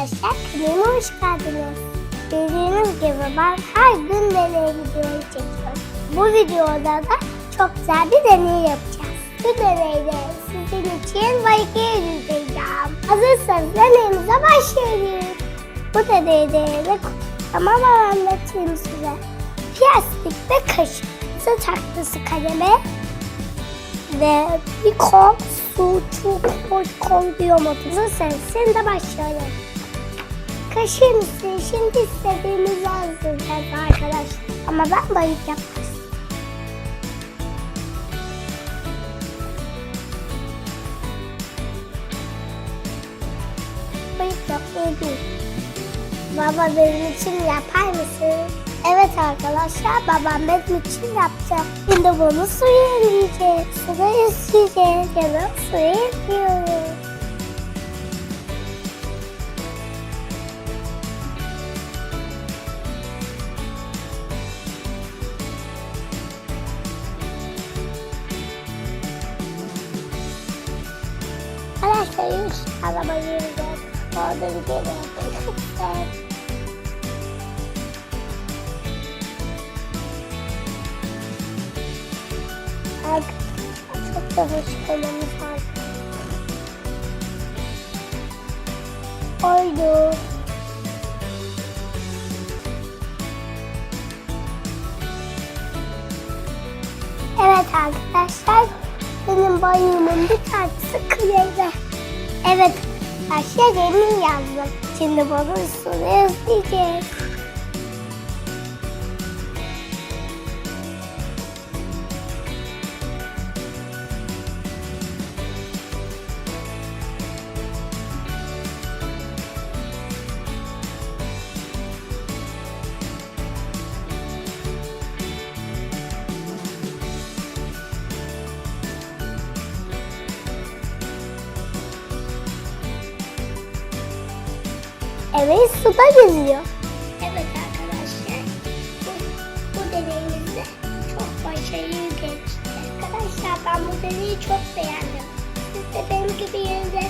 arkadaşlar, kanalıma hoş geldiniz. Bildiğiniz gibi ben her gün deney videoyu çekiyorum. Bu videoda da çok güzel bir deney yapacağız. Bu deneyde sizin için balıkları yüzeceğim. Hazırsanız deneyimize başlıyoruz. Bu deneyde de tamamen anlatayım size. Plastik ve kaşık, su tahtası kaleme ve bir kol su çok hoş koyuyormadı. Hazırsanız şimdi de başlayalım. Kaşığın üstüne şimdi istediğimizi hazırlayacağız arkadaşlar. Ama ben balık istiyorum. Balık yapmayı değil. Baba benim için yapar mısın? Evet arkadaşlar babam benim için yapacak. Şimdi bunu suya yiyeceğiz. Suda isteyeceğiz. Ya da suya yapıyoruz. Hiç araba yiyeceğiz. Orada kere yapacağız. Bak, çok da hoş kalemiz var. Oldu. Evet arkadaşlar, benim bayımın bir tanesi kıyıda. Evet arkadaşlar, yemin yazdım. Şimdi bunu üstüne izleyeceğiz. Evet suda yüzüyor. Evet arkadaşlar. Bu, bu deneyimizde çok başarılı geçti. Arkadaşlar ben bu deneyi çok beğendim. Siz de benim gibi yerinde